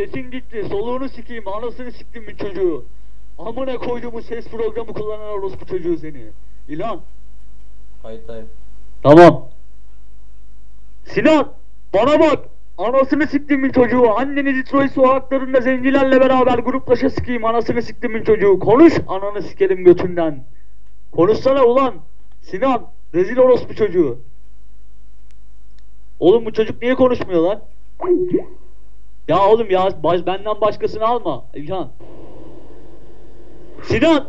sesin gitti. Soluğunu sikeyim. Anasını siktim bir çocuğu. Amına koyduğumu ses programı kullanan orospu çocuğu seni. İlan. Kayıttayım. Tamam. Sinan bana bak. Anasını siktimin çocuğu. Anneni Detroit sokaklarında zencilerle beraber gruplaşa sikeyim. Anasını siktimin çocuğu. Konuş. Ananı sikerim götünden. Konuşsana ulan. Sinan. Rezil orospu çocuğu. Oğlum bu çocuk niye konuşmuyor lan? Ya oğlum ya baş- benden başkasını alma. İlhan. Sinan.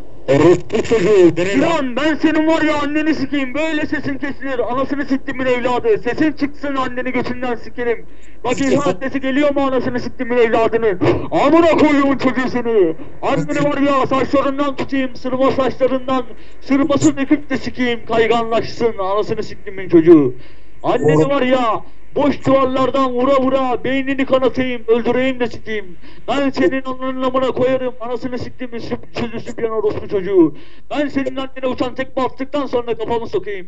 Sinan ben senin var ya anneni sikeyim. Böyle sesin kesilir anasını siktimin evladı. Sesin çıksın anneni götünden sikerim. Bak İlhan sesi geliyor mu anasını siktimin evladını? Amına koyumun çocuğu seni. Anneni var ya saçlarından tutayım sırma saçlarından. Sırması döküp de sikeyim kayganlaşsın. Anasını siktimin çocuğu. Anneni var ya Boş duvarlardan vura vura beynini kanatayım, öldüreyim de sikeyim. Ben senin ananın amına koyarım, anasını siktiğimi süp çözü süpyen orospu çocuğu. Ben senin annene uçan tekme attıktan sonra kafamı sokayım.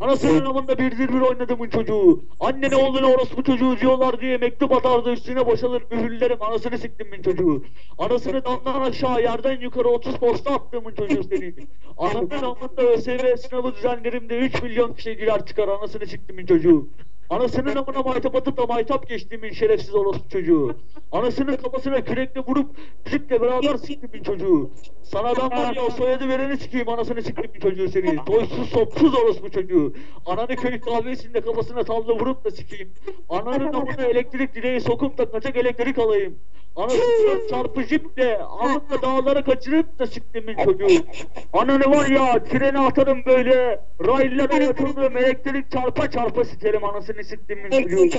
Anasının amında birdir bir oynadımın çocuğu. Annene oğluna orospu çocuğu diyorlar diye mektup atardı üstüne boşalır mühürlerim anasını siktimin çocuğu. Anasını damdan aşağı yerden yukarı 30 posta attığımın çocuğu senin. Ananın amında ÖSV sınavı düzenlerim de 3 milyon kişi girer çıkar anasını siktimin çocuğu. Anasının amına maytap atıp da maytap geçtiğimin şerefsiz orospu çocuğu. Anasının kafasına kürekle vurup müzikle beraber siktimin çocuğu. Sana ben var ya o soyadı vereni sikeyim anasını siktimin çocuğu seni. Toysuz sopsuz orospu çocuğu. Ananı köy kahvesinde kafasına tavla vurup da sikeyim. Ananın amına elektrik direği sokup da kaçak elektrik alayım. Anasını çarpı jiple amına dağlara kaçırıp da siktimin çocuğu. Ananı var ya trene atarım böyle. Raylara yatırırım elektrik çarpa çarpa sikerim anasını siktimin çocuğu.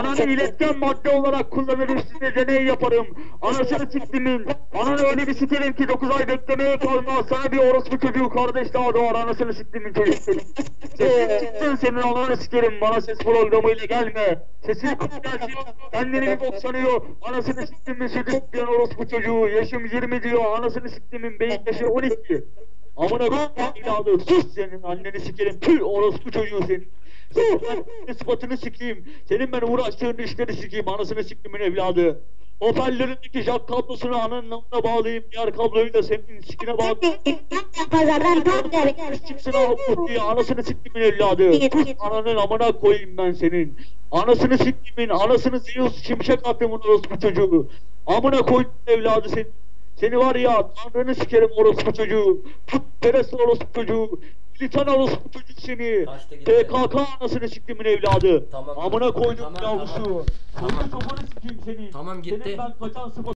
Ananı iletken madde olarak kullanır üstünde deney yaparım. Anasını siktimin. Ananı öyle bir sikerim ki 9 ay beklemeye kalmaz. Sana bir orospu çocuğu kardeş daha doğar anasını siktimin çocuğu. Sesin çıksın senin ananı sikerim. Bana ses programıyla gelme. Sesin kıpkırmızı. Kendini bir bok sanıyor. Anasını siktimin sütü diyen orospu çocuğu. Yaşım 20 diyor. Anasını siktimin beyin yaşı 12. Amına koyayım evladı. Sus senin anneni sikerim. Tüh orospu çocuğu senin. Senin ben sıfatını sikeyim. Senin ben uğraştığın işleri sikeyim. Anasını siktimin evladı. Hoparlöründeki jack kablosunu ananın namına bağlayayım. Diğer kabloyu da senin sikine bağlayayım. Pazardan tam da Çıksın o diye anasını siktimin evladı. Ananın amına koyayım ben senin. Anasını siktimin, anasını Zeus şimşek attımın orospu çocuğu. Amına koydum evladı senin. Seni var ya tanrını sikerim orospu çocuğu. Putperest orospu çocuğu. Militan orospu çocuğu seni. PKK anasını siktimin evladı. Tamam, Amına koydum Tamam, yavrusu. tamam. Tamam. kafanı sikeyim seni. Tamam, gitti. Senin ben kaçan sıfat